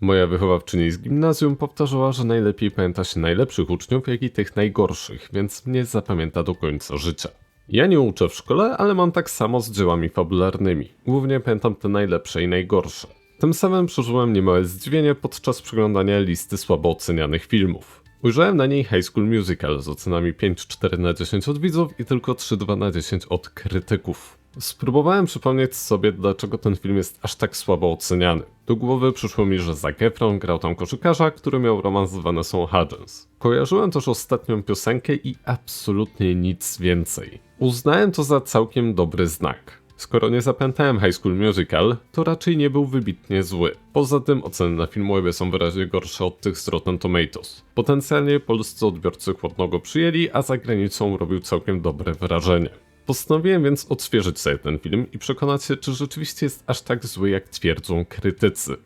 Moja wychowawczyni z gimnazjum powtarzała, że najlepiej pamięta się najlepszych uczniów, jak i tych najgorszych, więc mnie zapamięta do końca życia. Ja nie uczę w szkole, ale mam tak samo z dziełami fabularnymi. Głównie pamiętam te najlepsze i najgorsze. Tym samym przeżyłem niemałe zdziwienie podczas przeglądania listy słabo ocenianych filmów. Ujrzałem na niej High School Musical z ocenami 5,4 na 10 od widzów i tylko 3,2 na 10 od krytyków. Spróbowałem przypomnieć sobie, dlaczego ten film jest aż tak słabo oceniany. Do głowy przyszło mi, że Zac Efron grał tam koszykarza, który miał romans z Vanessą Hudgens. Kojarzyłem też ostatnią piosenkę i absolutnie nic więcej. Uznałem to za całkiem dobry znak. Skoro nie zapamiętałem High School Musical, to raczej nie był wybitnie zły. Poza tym oceny na Filmwebie są wyraźnie gorsze od tych z Rotten Tomatoes. Potencjalnie polscy odbiorcy chłodno go przyjęli, a za granicą robił całkiem dobre wrażenie. Postanowiłem więc odświeżyć sobie ten film i przekonać się, czy rzeczywiście jest aż tak zły, jak twierdzą krytycy.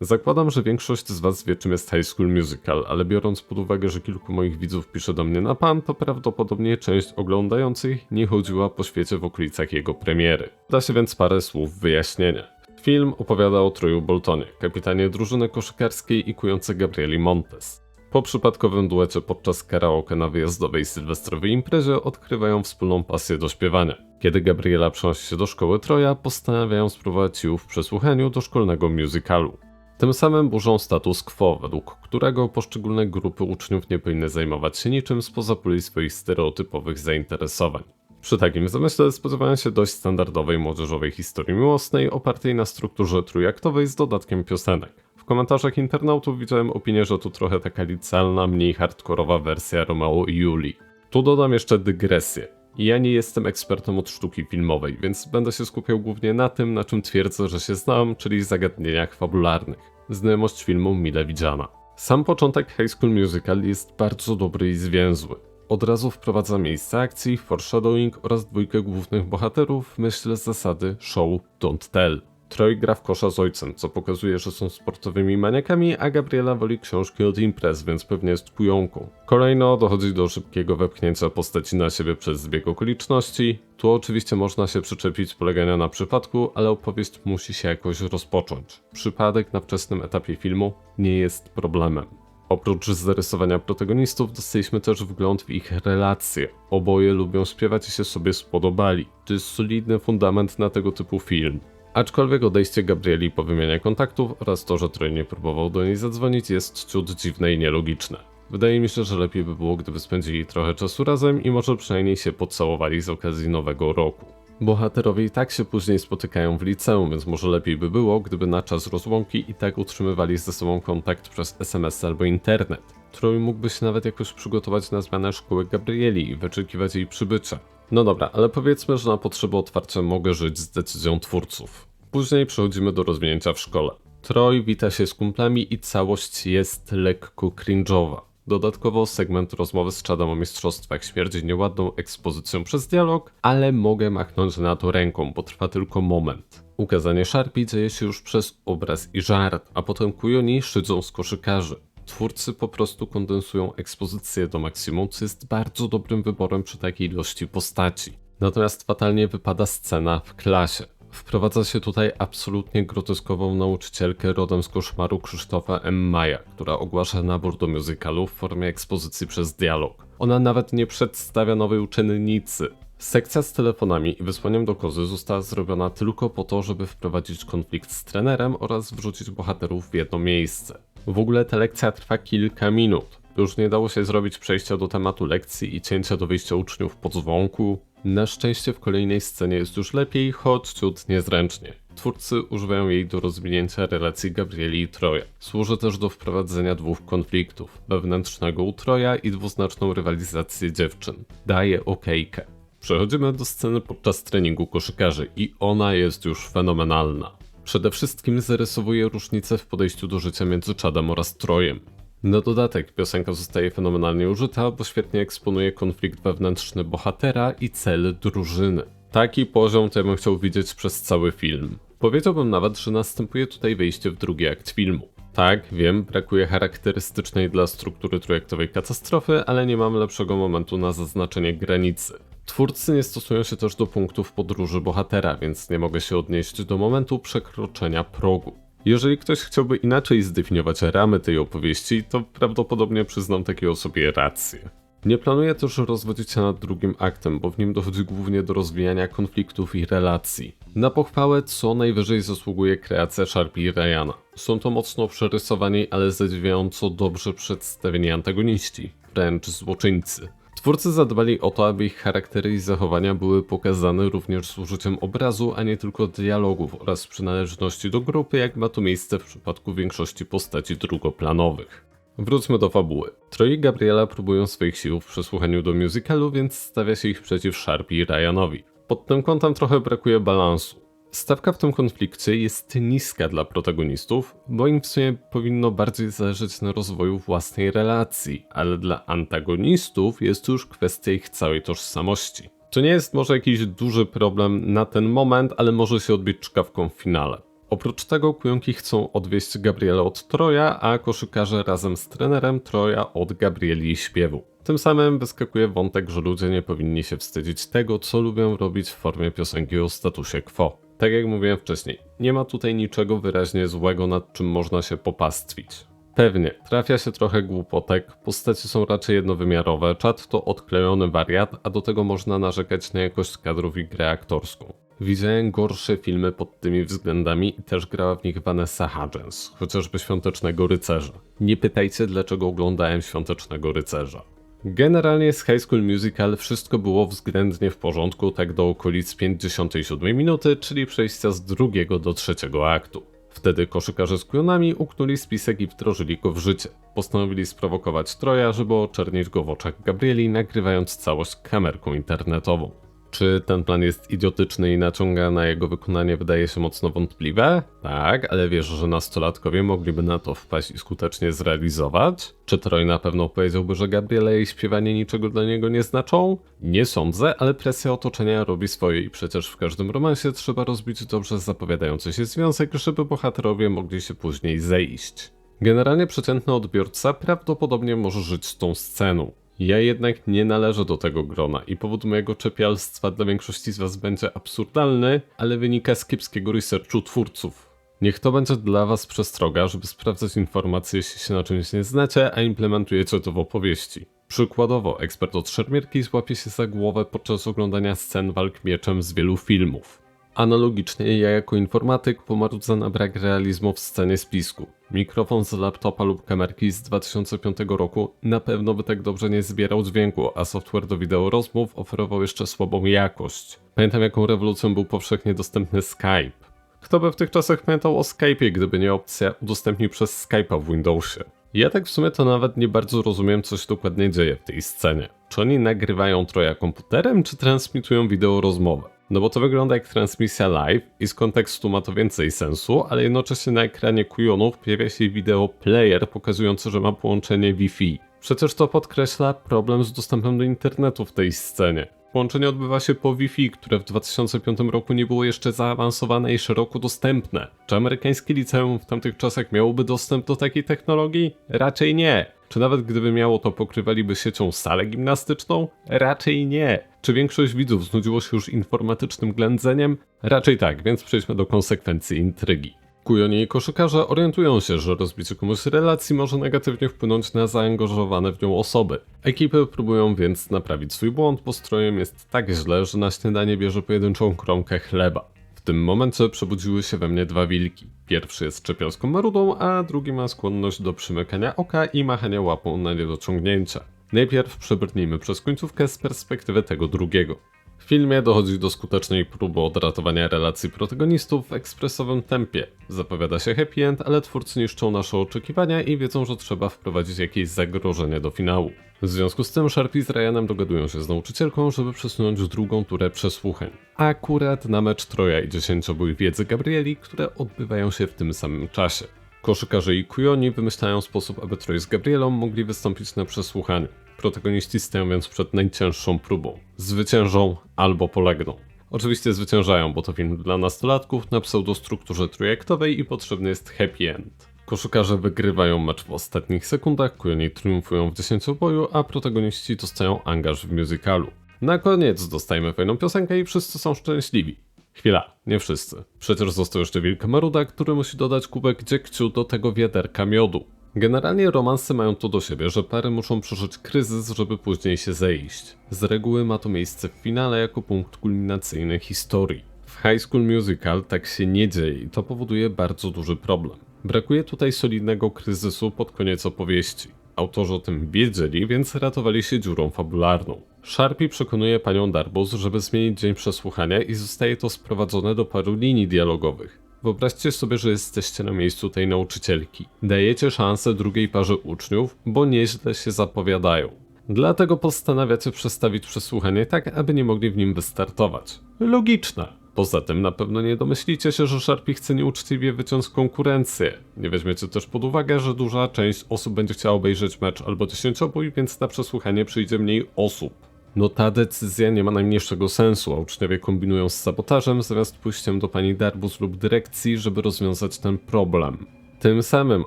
Zakładam, że większość z Was wie, czym jest High School Musical, ale biorąc pod uwagę, że kilku moich widzów pisze do mnie na pan, to prawdopodobnie część oglądających nie chodziła po świecie w okolicach jego premiery. Da się więc parę słów wyjaśnienia. Film opowiada o Troju Boltonie, kapitanie drużyny koszykarskiej i kujące Gabrieli Montes. Po przypadkowym duecie podczas karaoke na wyjazdowej sylwestrowej imprezie odkrywają wspólną pasję do śpiewania. Kiedy Gabriela przenosi się do szkoły Troja, postanawiają spróbować ją w przesłuchaniu do szkolnego musicalu. Tym samym burzą status quo, według którego poszczególne grupy uczniów nie powinny zajmować się niczym spoza puli swoich stereotypowych zainteresowań. Przy takim zamyśle spodziewałem się dość standardowej młodzieżowej historii miłosnej opartej na strukturze trójaktowej z dodatkiem piosenek. W komentarzach internautów widziałem opinię, że to trochę taka licealna, mniej hardkorowa wersja Romeo i Julii. Tu dodam jeszcze dygresję. Ja nie jestem ekspertem od sztuki filmowej, więc będę się skupiał głównie na tym, na czym twierdzę, że się znam, czyli zagadnieniach fabularnych. Znajomość filmu mile widziana. Sam początek High School Musical jest bardzo dobry i zwięzły. Od razu wprowadza miejsce akcji, foreshadowing oraz dwójkę głównych bohaterów w myśl zasady show, don't tell. Troy gra w kosza z ojcem, co pokazuje, że są sportowymi maniakami, a Gabriela woli książki od imprez, więc pewnie jest kujonką. Kolejno dochodzi do szybkiego wepchnięcia postaci na siebie przez zbieg okoliczności. Tu oczywiście można się przyczepić polegania na przypadku, ale opowieść musi się jakoś rozpocząć. Przypadek na wczesnym etapie filmu nie jest problemem. Oprócz zarysowania protagonistów, dostaliśmy też wgląd w ich relacje. Oboje lubią śpiewać i się sobie spodobali. To jest solidny fundament na tego typu film. Aczkolwiek odejście Gabrieli po wymianie kontaktów oraz to, że Troy nie próbował do niej zadzwonić jest ciut dziwne i nielogiczne. Wydaje mi się, że lepiej by było, gdyby spędzili trochę czasu razem i może przynajmniej się pocałowali z okazji nowego roku. Bohaterowie i tak się później spotykają w liceum, więc może lepiej by było, gdyby na czas rozłąki i tak utrzymywali ze sobą kontakt przez SMS albo internet. Troy mógłby się nawet jakoś przygotować na zmianę szkoły Gabrieli i wyczekiwać jej przybycia. No dobra, ale powiedzmy, że na potrzeby otwarcia mogę żyć z decyzją twórców. Później przechodzimy do rozwinięcia w szkole. Troy wita się z kumplami i całość jest lekko cringe'owa. Dodatkowo segment rozmowy z Chadem o mistrzostwach śmierdzi nieładną ekspozycją przez dialog, ale mogę machnąć na to ręką, bo trwa tylko moment. Ukazanie szarpi dzieje się już przez obraz i żart, a potem kujoni szydzą z koszykarzy. Twórcy po prostu kondensują ekspozycję do maksimum, co jest bardzo dobrym wyborem przy takiej ilości postaci. Natomiast fatalnie wypada scena w klasie. Wprowadza się tutaj absolutnie groteskową nauczycielkę rodem z koszmaru Krzysztofa M. Maja, która ogłasza nabór do musicalu w formie ekspozycji przez dialog. Ona nawet nie przedstawia nowej uczennicy. Sekcja z telefonami i wysłaniem do kozy została zrobiona tylko po to, żeby wprowadzić konflikt z trenerem oraz wrzucić bohaterów w jedno miejsce. W ogóle ta lekcja trwa kilka minut. Już nie dało się zrobić przejścia do tematu lekcji i cięcia do wyjścia uczniów po dzwonku. Na szczęście w kolejnej scenie jest już lepiej, choć ciut niezręcznie. Twórcy używają jej do rozwinięcia relacji Gabrieli i Troja. Służy też do wprowadzenia dwóch konfliktów, wewnętrznego u Troja i dwuznaczną rywalizację dziewczyn. Daje okejkę. Przechodzimy do sceny podczas treningu koszykarzy i ona jest już fenomenalna. Przede wszystkim zarysowuje różnicę w podejściu do życia między Chadem oraz Trojem. Na dodatek piosenka zostaje fenomenalnie użyta, bo świetnie eksponuje konflikt wewnętrzny bohatera i cel drużyny. Taki poziom to ja bym chciał widzieć przez cały film. Powiedziałbym nawet, że następuje tutaj wejście w drugi akt filmu. Tak, wiem, brakuje charakterystycznej dla struktury trójektowej katastrofy, ale nie mam lepszego momentu na zaznaczenie granicy. Twórcy nie stosują się też do punktów podróży bohatera, więc nie mogę się odnieść do momentu przekroczenia progu. Jeżeli ktoś chciałby inaczej zdefiniować ramy tej opowieści, to prawdopodobnie przyznam takiej osobie rację. Nie planuję też rozwodzić się nad drugim aktem, bo w nim dochodzi głównie do rozwijania konfliktów i relacji. Na pochwałę co najwyżej zasługuje kreacja Sharpie i Ryana. Są to mocno przerysowani, ale zadziwiająco dobrze przedstawieni antagoniści, wręcz złoczyńcy. Twórcy zadbali o to, aby ich charaktery i zachowania były pokazane również z użyciem obrazu, a nie tylko dialogów oraz przynależności do grupy, jak ma to miejsce w przypadku większości postaci drugoplanowych. Wróćmy do fabuły. Troy i Gabriela próbują swoich sił w przesłuchaniu do musicalu, więc stawia się ich przeciw Sharpie i Ryanowi. Pod tym kątem trochę brakuje balansu. Stawka w tym konflikcie jest niska dla protagonistów, bo im w sumie powinno bardziej zależeć na rozwoju własnej relacji, ale dla antagonistów jest to już kwestia ich całej tożsamości. To nie jest może jakiś duży problem na ten moment, ale może się odbić czkawką w finale. Oprócz tego kujonki chcą odwieźć Gabrielę od Troja, a koszykarze razem z trenerem Troja od Gabrieli i śpiewu. Tym samym wyskakuje wątek, że ludzie nie powinni się wstydzić tego, co lubią robić w formie piosenki o statusie quo. Tak jak mówiłem wcześniej, nie ma tutaj niczego wyraźnie złego, nad czym można się popastwić. Pewnie, trafia się trochę głupotek, postacie są raczej jednowymiarowe, czat to odklejony wariat, a do tego można narzekać na jakość kadrów i grę aktorską. Widziałem gorsze filmy pod tymi względami i też grała w nich Vanessa Hudgens, chociażby Świątecznego Rycerza. Nie pytajcie dlaczego oglądałem Świątecznego Rycerza. Generalnie z High School Musical wszystko było względnie w porządku tak do okolic 57 minuty, czyli przejścia z drugiego do trzeciego aktu. Wtedy koszykarze z kujonami uknuli spisek i wdrożyli go w życie. Postanowili sprowokować Troja, żeby oczernić go w oczach Gabrieli, nagrywając całość kamerką internetową. Czy ten plan jest idiotyczny i naciąga na jego wykonanie wydaje się mocno wątpliwe? Tak, ale wiesz, że nastolatkowie mogliby na to wpaść i skutecznie zrealizować? Czy Troy na pewno powiedziałby, że Gabriela i śpiewanie niczego dla niego nie znaczą? Nie sądzę, ale presja otoczenia robi swoje i przecież w każdym romansie trzeba rozbić dobrze zapowiadający się związek, żeby bohaterowie mogli się później zejść. Generalnie przeciętny odbiorca prawdopodobnie może żyć z tą sceną. Ja jednak nie należę do tego grona i powód mojego czepialstwa dla większości z Was będzie absurdalny, ale wynika z kiepskiego researchu twórców. Niech to będzie dla Was przestroga, żeby sprawdzać informacje, jeśli się na czymś nie znacie, a implementujecie to w opowieści. Przykładowo, ekspert od szermierki złapie się za głowę podczas oglądania scen walk mieczem z wielu filmów. Analogicznie ja jako informatyk pomarudzę na brak realizmu w scenie spisku. Mikrofon z laptopa lub kamerki z 2005 roku na pewno by tak dobrze nie zbierał dźwięku, a software do wideo rozmów oferował jeszcze słabą jakość. Pamiętam jaką rewolucją był powszechnie dostępny Skype. Kto by w tych czasach pamiętał o Skype'ie, gdyby nie opcja udostępnij przez Skype'a w Windowsie? Ja tak w sumie to nawet nie bardzo rozumiem, co się dokładnie dzieje w tej scenie. Czy oni nagrywają troja komputerem, czy transmitują wideo rozmowę? No bo to wygląda jak transmisja live i z kontekstu ma to więcej sensu, ale jednocześnie na ekranie kujonów pojawia się wideo player pokazujący, że ma połączenie Wi-Fi. Przecież to podkreśla problem z dostępem do internetu w tej scenie. Połączenie odbywa się po Wi-Fi, które w 2005 roku nie było jeszcze zaawansowane i szeroko dostępne. Czy amerykańskie liceum w tamtych czasach miałoby dostęp do takiej technologii? Raczej nie. Czy nawet gdyby miało to pokrywaliby siecią salę gimnastyczną? Raczej nie. Czy większość widzów znudziło się już informatycznym ględzeniem? Raczej tak, więc przejdźmy do konsekwencji intrygi. Kujonie i koszykarze orientują się, że rozbicie komuś relacji może negatywnie wpłynąć na zaangażowane w nią osoby. Ekipy próbują więc naprawić swój błąd, bo strojem jest tak źle, że na śniadanie bierze pojedynczą kromkę chleba. Tym momencie przebudziły się we mnie dwa wilki. Pierwszy jest czepialską marudą, a drugi ma skłonność do przymykania oka i machania łapą na niedociągnięcia. Najpierw przebrnijmy przez końcówkę z perspektywy tego drugiego. W filmie dochodzi do skutecznej próby odratowania relacji protagonistów w ekspresowym tempie. Zapowiada się happy end, ale twórcy niszczą nasze oczekiwania i wiedzą, że trzeba wprowadzić jakieś zagrożenie do finału. W związku z tym Sharpie z Ryanem dogadują się z nauczycielką, żeby przesunąć drugą turę przesłuchań. Akurat na mecz Troja i dziesięciobój wiedzy Gabrieli, które odbywają się w tym samym czasie. Koszykarze i kujoni wymyślają sposób, aby Troy z Gabrielą mogli wystąpić na przesłuchaniu. Protagoniści więc przed najcięższą próbą. Zwyciężą albo polegną. Oczywiście zwyciężają, bo to film dla nastolatków na pseudostrukturze trójektowej i potrzebny jest happy end. Koszykarze wygrywają mecz w ostatnich sekundach, kujoni triumfują w dziesięcioboju, a protagoniści dostają angaż w musicalu. Na koniec dostajemy fajną piosenkę i wszyscy są szczęśliwi. Chwila, nie wszyscy. Przecież został jeszcze Wilk Maruda, który musi dodać kubek dziegciu do tego wiaderka miodu. Generalnie romanse mają to do siebie, że pary muszą przeżyć kryzys, żeby później się zejść. Z reguły ma to miejsce w finale jako punkt kulminacyjny historii. W High School Musical tak się nie dzieje i to powoduje bardzo duży problem. Brakuje tutaj solidnego kryzysu pod koniec opowieści. Autorzy o tym wiedzieli, więc ratowali się dziurą fabularną. Sharpie przekonuje panią Darbus, żeby zmienić dzień przesłuchania i zostaje to sprowadzone do paru linii dialogowych. Wyobraźcie sobie, że jesteście na miejscu tej nauczycielki. Dajecie szansę drugiej parze uczniów, bo nieźle się zapowiadają. Dlatego postanawiacie przestawić przesłuchanie tak, aby nie mogli w nim wystartować. Logiczne. Poza tym na pewno nie domyślicie się, że Sharpie chce nieuczciwie wyciąć konkurencję. Nie weźmiecie też pod uwagę, że duża część osób będzie chciała obejrzeć mecz albo dziesięciobój, więc na przesłuchanie przyjdzie mniej osób. No ta decyzja nie ma najmniejszego sensu, a uczniowie kombinują z sabotażem zamiast pójściem do pani Darbus lub dyrekcji, żeby rozwiązać ten problem. Tym samym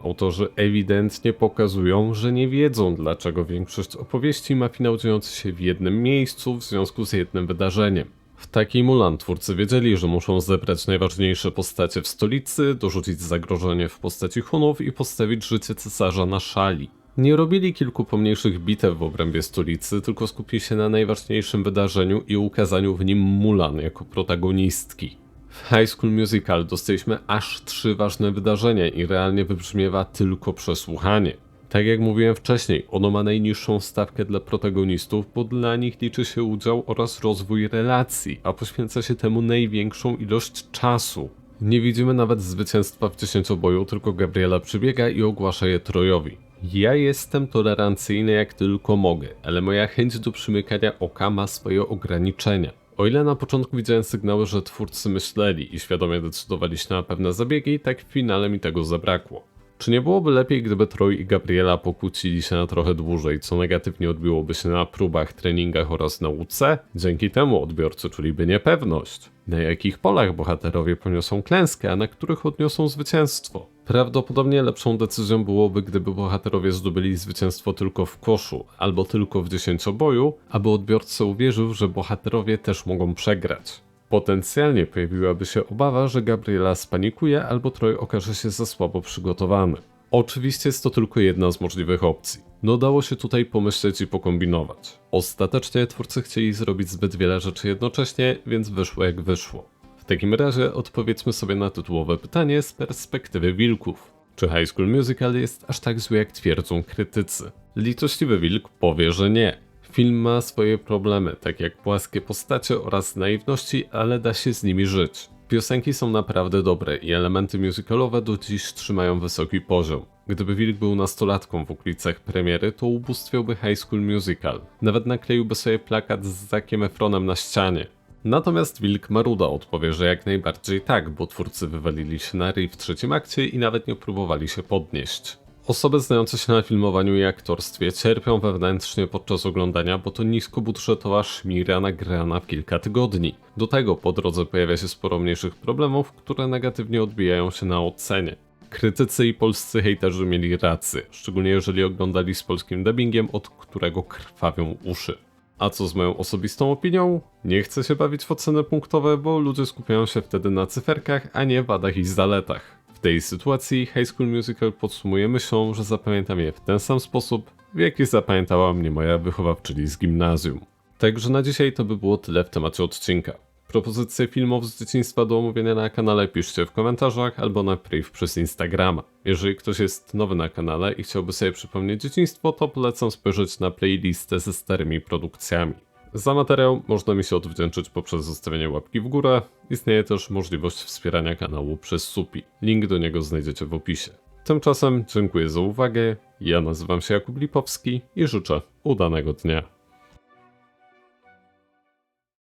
autorzy ewidentnie pokazują, że nie wiedzą dlaczego większość opowieści ma finał dziejący się w jednym miejscu w związku z jednym wydarzeniem. W takiej Mulan twórcy wiedzieli, że muszą zebrać najważniejsze postacie w stolicy, dorzucić zagrożenie w postaci Hunów i postawić życie cesarza na szali. Nie robili kilku pomniejszych bitew w obrębie stolicy, tylko skupili się na najważniejszym wydarzeniu i ukazaniu w nim Mulan jako protagonistki. W High School Musical dostaliśmy aż trzy ważne wydarzenia i realnie wybrzmiewa tylko przesłuchanie. Tak jak mówiłem wcześniej, ono ma najniższą stawkę dla protagonistów, bo dla nich liczy się udział oraz rozwój relacji, a poświęca się temu największą ilość czasu. Nie widzimy nawet zwycięstwa w dziesięcioboju, tylko Gabriela przybiega i ogłasza je Trojowi. Ja jestem tolerancyjny jak tylko mogę, ale moja chęć do przymykania oka ma swoje ograniczenia. O ile na początku widziałem sygnały, że twórcy myśleli i świadomie decydowali się na pewne zabiegi, tak w finale mi tego zabrakło. Czy nie byłoby lepiej, gdyby Troy i Gabriela pokłócili się na trochę dłużej, co negatywnie odbiłoby się na próbach, treningach oraz nauce? Dzięki temu odbiorcy czuliby niepewność. Na jakich polach bohaterowie poniosą klęskę, a na których odniosą zwycięstwo? Prawdopodobnie lepszą decyzją byłoby, gdyby bohaterowie zdobyli zwycięstwo tylko w koszu, albo tylko w dziesięcioboju, aby odbiorca uwierzył, że bohaterowie też mogą przegrać. Potencjalnie pojawiłaby się obawa, że Gabriela spanikuje albo Troy okaże się za słabo przygotowany. Oczywiście jest to tylko jedna z możliwych opcji. No dało się tutaj pomyśleć i pokombinować. Ostatecznie twórcy chcieli zrobić zbyt wiele rzeczy jednocześnie, więc wyszło jak wyszło. W takim razie odpowiedzmy sobie na tytułowe pytanie z perspektywy wilków. Czy High School Musical jest aż tak zły jak twierdzą krytycy? Litościwy wilk powie, że nie. Film ma swoje problemy, tak jak płaskie postacie oraz naiwności, ale da się z nimi żyć. Piosenki są naprawdę dobre i elementy musicalowe do dziś trzymają wysoki poziom. Gdyby Wilk był nastolatką w okolicach premiery, to ubóstwiałby High School Musical. Nawet nakleiłby sobie plakat z Zakiem Efronem na ścianie. Natomiast Wilk Maruda odpowie, że jak najbardziej tak, bo twórcy wywalili się na ryj w trzecim akcie i nawet nie próbowali się podnieść. Osoby znające się na filmowaniu i aktorstwie cierpią wewnętrznie podczas oglądania, bo to niskobudżetowa szmira nagrana w kilka tygodni. Do tego po drodze pojawia się sporo mniejszych problemów, które negatywnie odbijają się na ocenie. Krytycy i polscy hejterzy mieli rację, szczególnie jeżeli oglądali z polskim dubbingiem, od którego krwawią uszy. A co z moją osobistą opinią? Nie chcę się bawić w oceny punktowe, bo ludzie skupiają się wtedy na cyferkach, a nie wadach i zaletach. W tej sytuacji High School Musical podsumuje myślą, że zapamiętam je w ten sam sposób, w jaki zapamiętała mnie moja wychowawczyni z gimnazjum. Także na dzisiaj to by było tyle w temacie odcinka. Propozycje filmów z dzieciństwa do omówienia na kanale piszcie w komentarzach albo na priv przez Instagrama. Jeżeli ktoś jest nowy na kanale i chciałby sobie przypomnieć dzieciństwo, to polecam spojrzeć na playlistę ze starymi produkcjami. Za materiał można mi się odwdzięczyć poprzez zostawienie łapki w górę. Istnieje też możliwość wspierania kanału przez SUPI. Link do niego znajdziecie w opisie. Tymczasem dziękuję za uwagę. Ja nazywam się Jakub Lipowski i życzę udanego dnia.